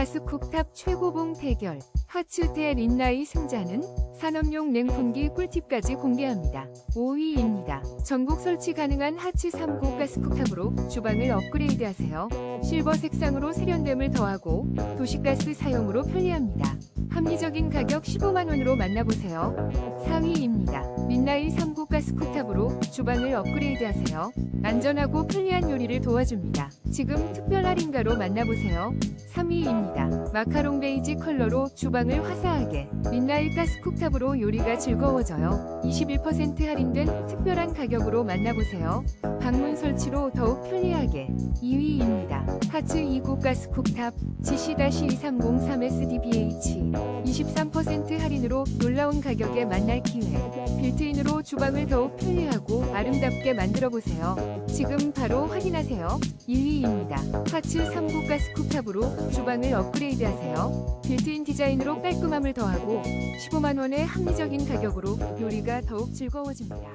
가스 쿡탑 최고봉 대결 하츠 대 린나이 승자는 산업용 냉풍기 꿀팁까지 공개합니다. 5위입니다. 전국 설치 가능한 하츠 3고 가스 쿡탑으로 주방을 업그레이드하세요. 실버 색상으로 세련됨을 더하고 도시가스 사용으로 편리합니다. 합리적인 가격 15만원으로 만나보세요. 4위입니다. 린나이 3고 가스 쿡탑으로 주방을 업그레이드하세요. 안전하고 편리한 요리를 도와줍니다. 지금 특별 할인가로 만나보세요. 3위입니다. 마카롱 베이지 컬러로 주방을 화사하게 린나이 가스 쿡탑으로 요리가 즐거워져요. 21% 할인된 특별한 가격으로 만나보세요. 방문 설치로 더욱 편리하게 2위입니다. 하츠 2고 가스 쿡탑 GC-2303SDBH 23% 할인으로 놀라운 가격에 만날 기회 빌트인으로 주방을 더욱 편리하고 아름답게 만들어 보세요. 지금 바로 확인하세요. 1위입니다. 하츠 3고 가스 쿡탑으로 주방을 업그레이드하세요. 빌트인 디자인으로 깔끔함을 더하고 15만 원의 합리적인 가격으로 요리가 더욱 즐거워집니다.